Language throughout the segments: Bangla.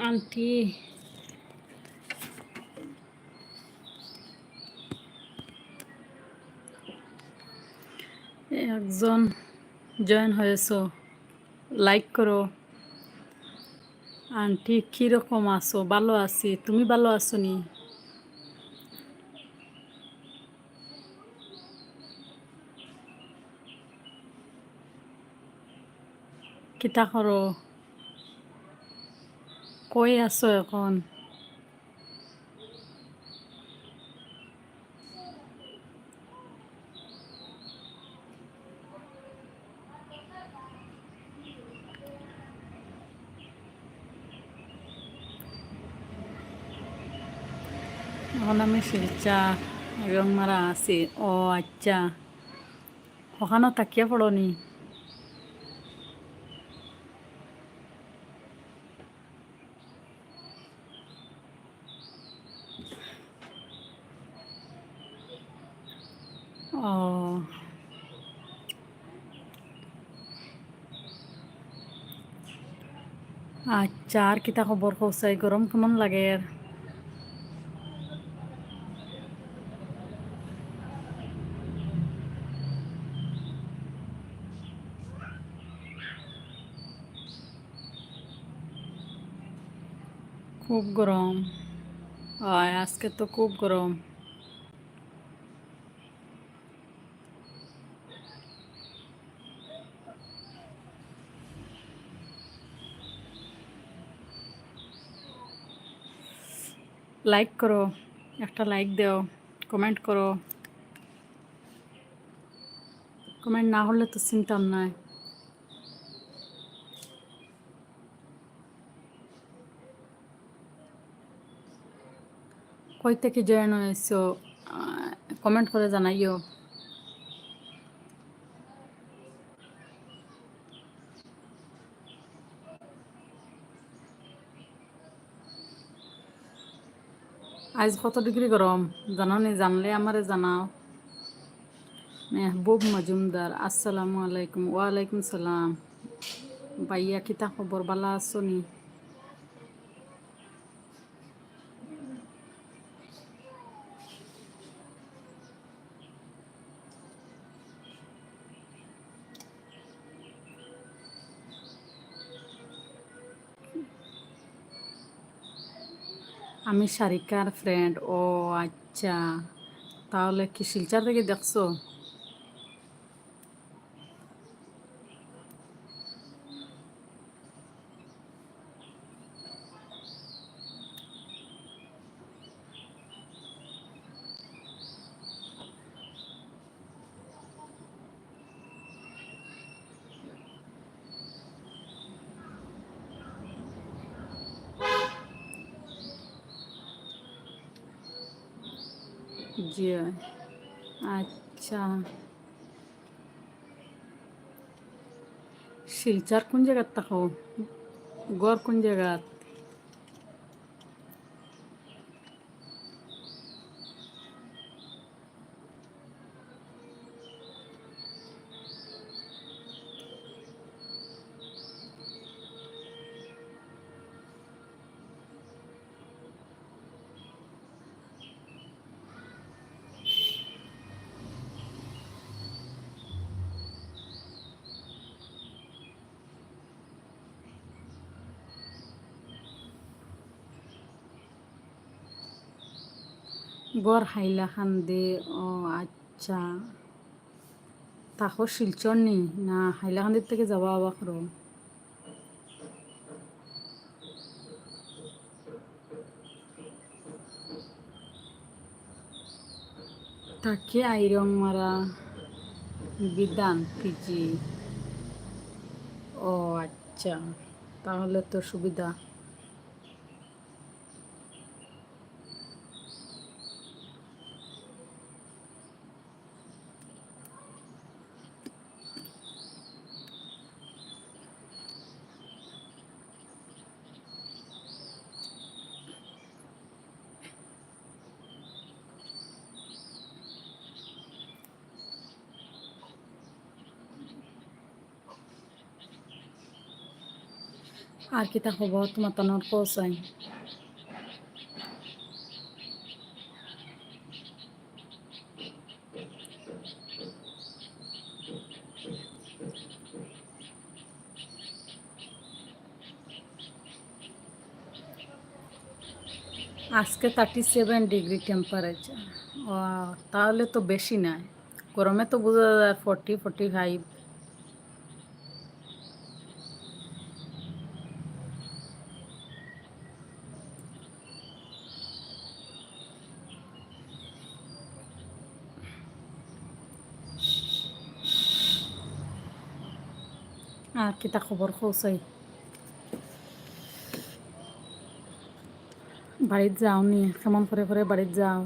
আন্টি একজন জয়েন হয়েছ লাইক করো। আন্টি কীরকম আছো? ভালো আছি। তুমি ভালো আছো নি? কিতা করো? কই আছো এখন? এখন আমি শিলচা রংমারা আছি। ও আচ্ছা। ওখানেও তাকিয়ে পড়ো ও আচ্ছা আর কিতা খবর কৌসাই গরম কেমন লাগে আর খুব গরম আজকে তো খুব গরম লাইক করো, একটা লাইক দেও কমেন্ট করো। কমেন্ট না হলে তো চিন্তাম নাই। কই থেকে জয়েন হয়েছ? কমেন্ট করে জানাইও। আজ কত ডিগ্রি গরম? জানো নি জানলে আমারে জানাও। মেহবুব মজুমদার, আসসালামু আলাইকুম। ওয়ালাইকুম সালাম। ভাইয়া কিতা খবর? বালা আছো নি? আমি সারিকার ফ্রেন্ড ও আচ্ছা। তাহলে কি শিলচার থেকে দেখছ? জি আচ্ছা। শিলচার কোন জায়গার থাকো গড় কোন জায়গাত গড় হাইলাকান্দি ও আচ্ছা। তাকো শিলচর নি? না হাইলাকান্দির থেকে যাওয়া আওয়া করো। তাকে আইরং মারা বিধান পিজি। ও আচ্ছা তাহলে তো সুবিধা। আর কি কিতা খবর তোমার তনর কোসাই আজকে থার্টি সেভেন ডিগ্রি টেম্পারেচার তাহলে তো বেশি নয় গরমে তো বোঝা যায় ফোরটি ফোরটি ফাইভ আর কিতা খবর খোঁচাই বাড়িত যাও নি কেমন করে করে বাড়িত যাও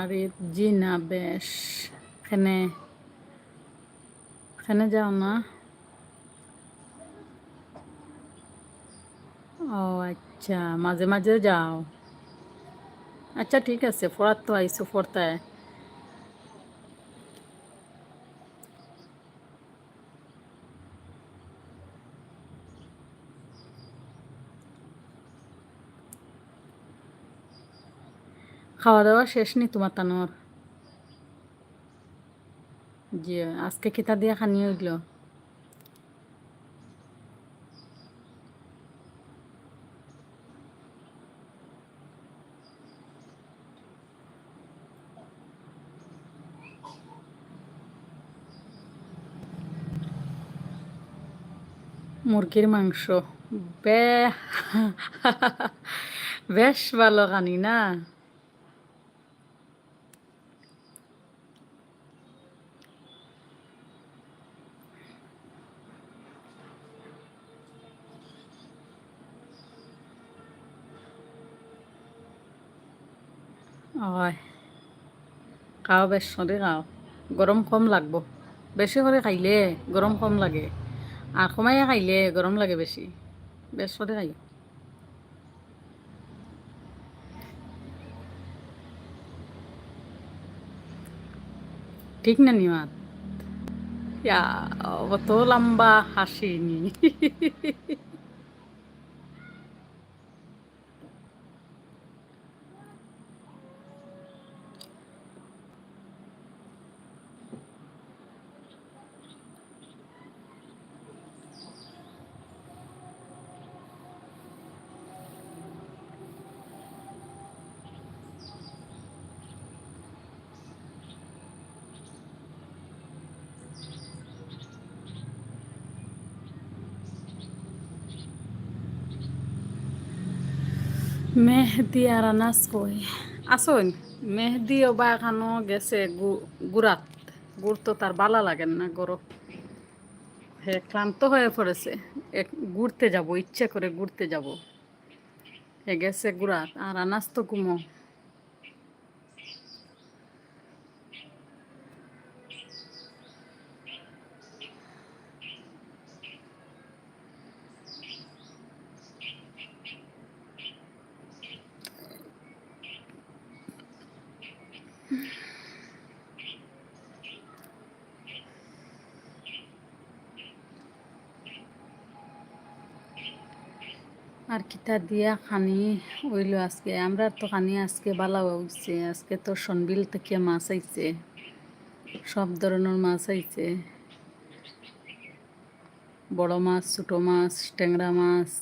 বাড়িত জি না বেশ। এখানে এখানে যাও না। ও আচ্ছা মাঝে মাঝে যাও। আচ্ছা ঠিক আছে, ফোরাত তো আইসো পড়তায় খাওয়া দাওয়া শেষ নি তোমার তানোর জি আজকে কিতা দিয়া খানি হইল? মুরগির মাংস। বে বেশ ভালো খানি না? হয়। খাও বেশ করে খাও। গরম কম লাগবো। বেশি করে খাইলে গরম কম লাগে। আর কমাইয়া খাইলে গরম লাগে বেশি বেশ করে খাই। ঠিক না নিমাত ইয়া অত লম্বা হাসিনি। মেহেদি আর আনাস কই? আসুন মেহেদি ওবা এখানো গেছে গুড়াত। গুড় তো তার বালা লাগেন না, গরো। হে, ক্লান্ত হয়ে পড়েছে। এক ঘুরতে যাব, ইচ্ছে করে ঘুরতে যাব। হে গেছে গুড়াত, আর আনাস তো কুমো। কিতা দিয়া খানি ওইলো আজকে। আমরা তো খানি আজকে বালা হইছে। আজকে তো সনবিল থেকে মাছ আইছে। সব ধরনের মাছ আইছে। বড় মাছ, ছোটো মাছ, ট্যাংরা মাছ,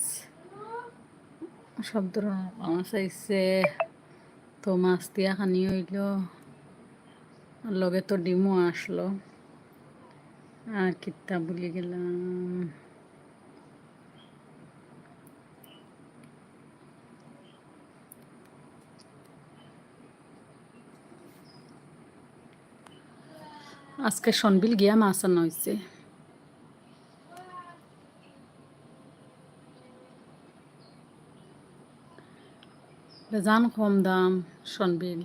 সব ধরনের মাছ আইছে। তো মাছ দিয়া খানি হইল। লগে তো ডিমও আসলো। আর কিতা বলি গেলাম। আজকে সনবিল গিয়া মাছ আনা হয়েছে বেজান কম দাম সনবিল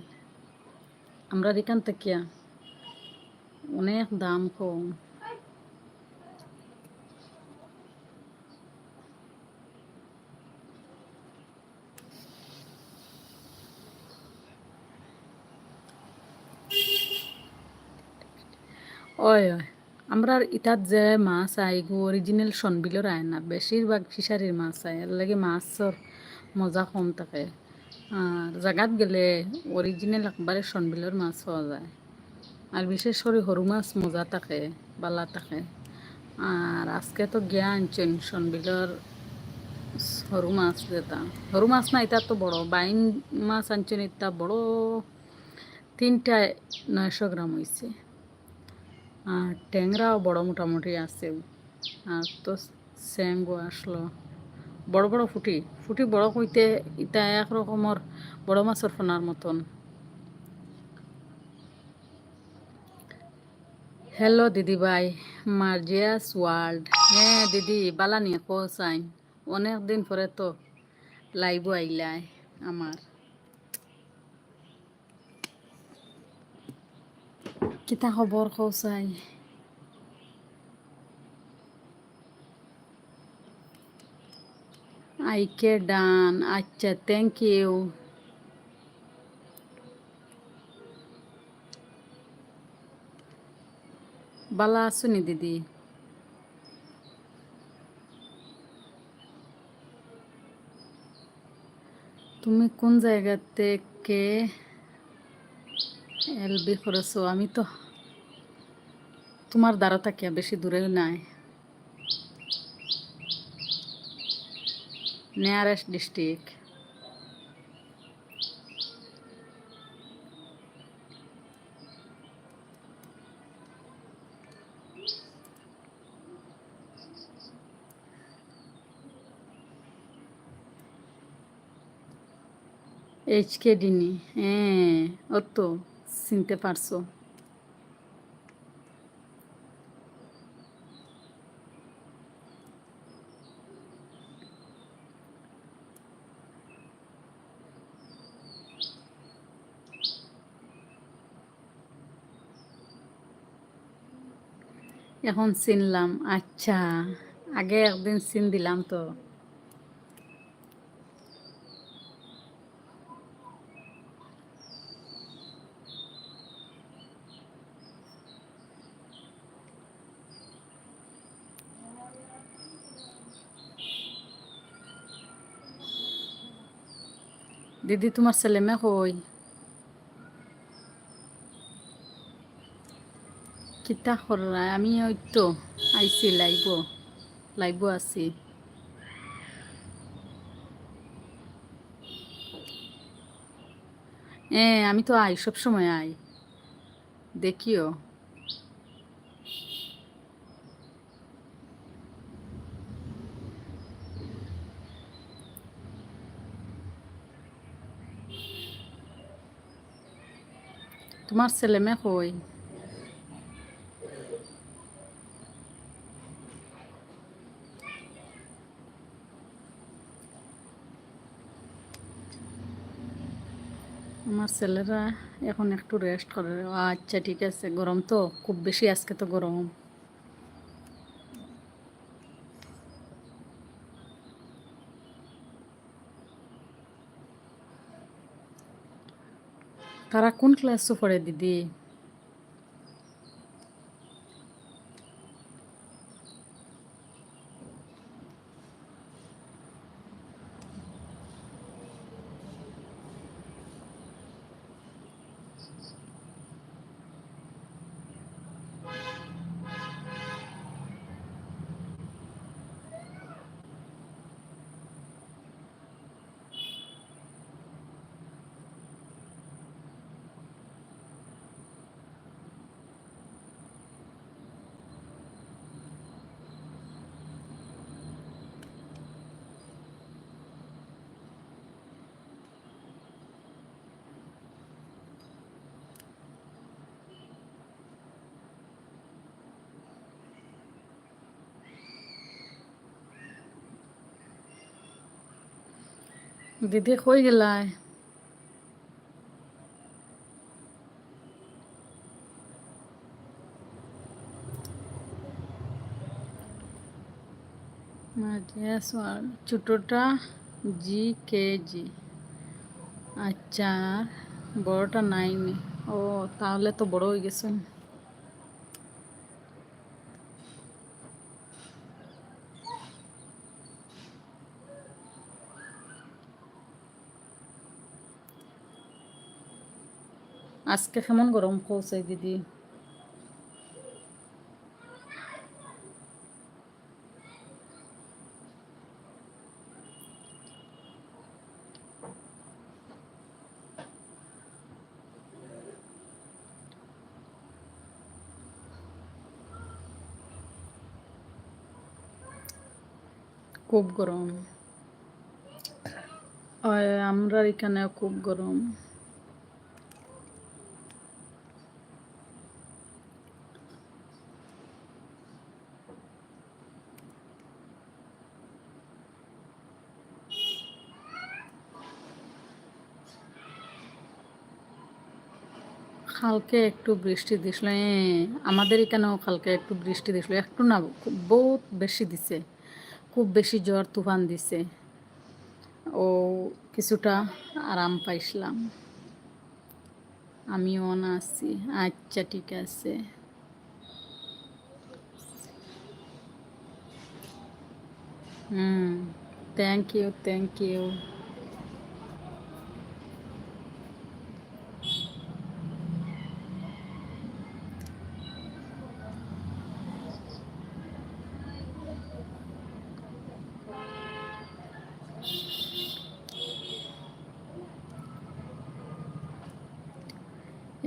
আমরা এখান থেকে অনেক দাম কম। ওই ওই। আমরা ইটাত যে মাছ আই গো অরিজিনাল সনবিলর আয় না, বেশিরভাগ ফিশারির মাছ আয় এর লাগে মাছর মজা কম থাকে। আর জাগাত গেলে অরিজিনাল একবারে সনবিলর মাছ পাওয়া যায়। আর বিশেষ করে সরু মাছ মজা থাকে, বালা থাকে। আর আজকে তো গিয়া আনছেন সনবিলর সরু মাছ যেটা। সরু মাছ না এটা তো বড়। বাইন মাছ আনছেন এটা বড় তিনটায় নয়শো গ্রাম হয়েছে আর ট্যাংরাও বড় মোটামুটি আছে। আর তো স্যাঙ্গো আসলো। বড় বড় ফুটি। ফুটি বড় কইতে ইটা এক রকমের বড় মাছের ফোনার মতন। হ্যালো দিদি ভাই মার্জিয়াস ওয়ার্ল্ড হ্যাঁ দিদি, বালা নিয়ে কোসাইন অনেক দিন পরে তো লাইভ আইলাই আমার। কিতা খবর কৌসাই আইকে ডান আচ্ছা থ্যাংক ইউ বালা আসুনি দিদি তুমি কোন জায়গা থেকে এলবি করেছ, আমি তো তোমার দ্বারা থাকিয়া বেশি দূরে নাই। Nearest district. এইচকে ডিনি হ্যাঁ ও তো। চিনতে পারছ। এখন চিনলাম। আচ্ছা আগে একদিন চিন দিলাম তো। দিদি তোমার ছেলে মেয়ে কই? কিতা করা আমি ওই তো আইসি লাইব লাইব আছি। হ্যাঁ আমি তো আই সব সময় আই। দেখিও। তোমার ছেলে মেয়ে কই? আমার ছেলেরা এখন একটু রেস্ট করে। আচ্ছা ঠিক আছে, গরম তো? খুব বেশি আজকে তো গরম। তারা কোন ক্লাস পড়ে দিদি? দিদি কই গেলায়? ছোটটা জি কেজি আচ্ছা বড়টা নাইনি। ও, তাহলে তো বড় হয়ে গেছে আজকে কেমন গরম পৌঁছাই দিদি। খুব গরম। আমরা এখানে খুব গরম। কালকে একটু বৃষ্টি দিছিল আমাদের এখানেও কালকে একটু বৃষ্টি দিছিল? একটু না বহুত বেশি দিছে, খুব বেশি জ্বর, তুফান দিছে। ও কিছুটা আরাম পাইছিলাম। আমিও না আছি। আচ্ছা ঠিক আছে। হুম থ্যাংক ইউ থ্যাংক ইউ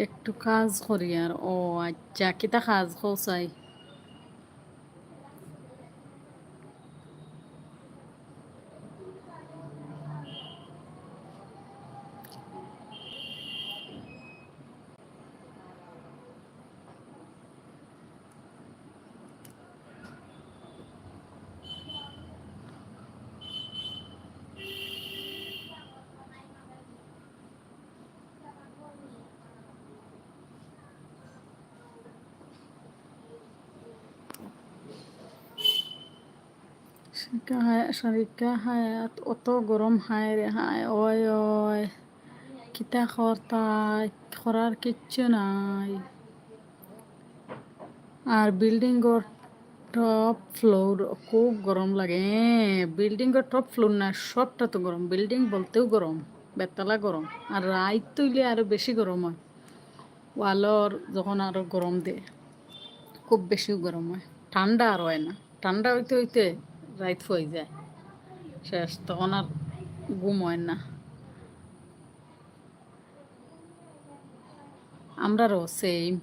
একটু কাজ করি আর ও আচ্ছা কিতা কাজ কৌসাই শারিকা হায়াত শারিকা অত গরম হায় রে হায়, ওই ওই। কিতা করতাই করার কিচ্ছু নাই। আর বিল্ডিংর টপ ফ্লোর খুব গরম লাগে। বিল্ডিংর টপ ফ্লোর না, সবটা তো গরম বিল্ডিং বলতেও গরম বেতলা গরম আর রাইত তৈলে আরও বেশি গরম হয়। ওয়ালর যখন আরও গরম দেয়, খুব বেশি গরম হয়। ঠান্ডা আর হয় না। ঠান্ডা হইতে হইতে রাইত হয়ে যায়। শেষ, তখন আর ঘুম হয় না। আমরারও সেম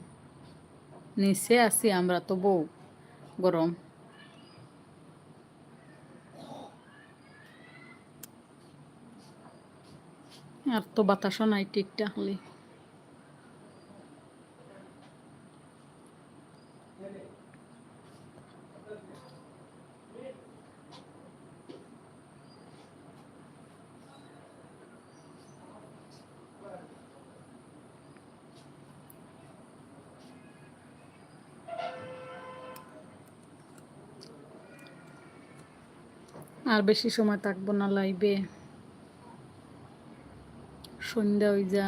নিচে আছি, আমরা তো বউ, গরম। আর তো বাতাসও নাই ঠিকঠাকলি আর বেশি সময় থাকব না লাইবে সন্ধ্যা ওই যা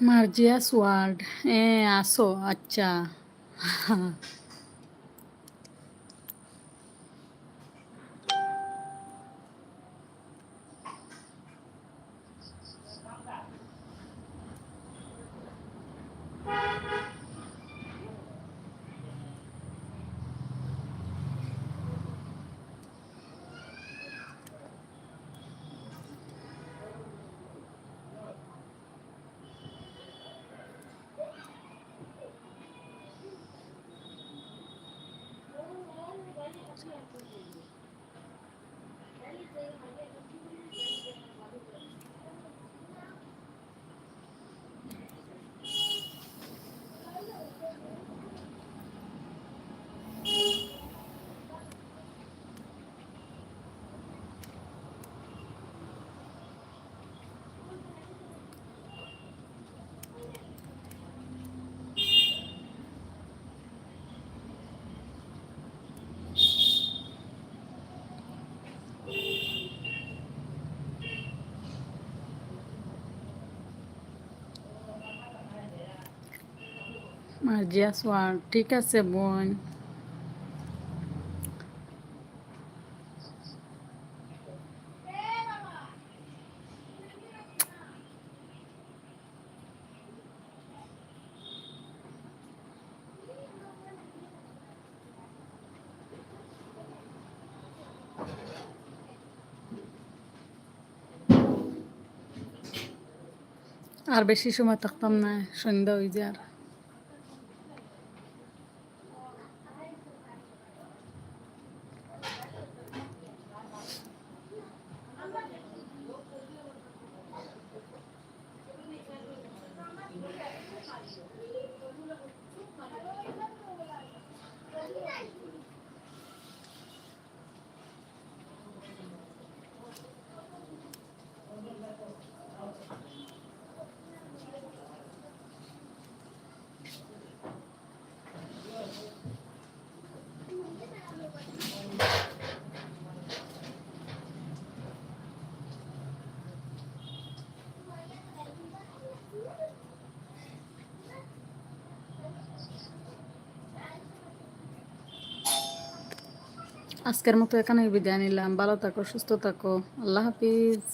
মার্জিয়াস ওয়ার্ল্ড এ আসো আচ্ছা মার্জিয়াস ওয়ার্ল্ড ঠিক আছে বোন আর বেশি সময় থাকতাম না সন্ধ্যা হয়ে যায় আর আজকের মতো এখানে বিদায় নিলাম। ভালো থাকো সুস্থ থাকো। আল্লাহ হাফিজ।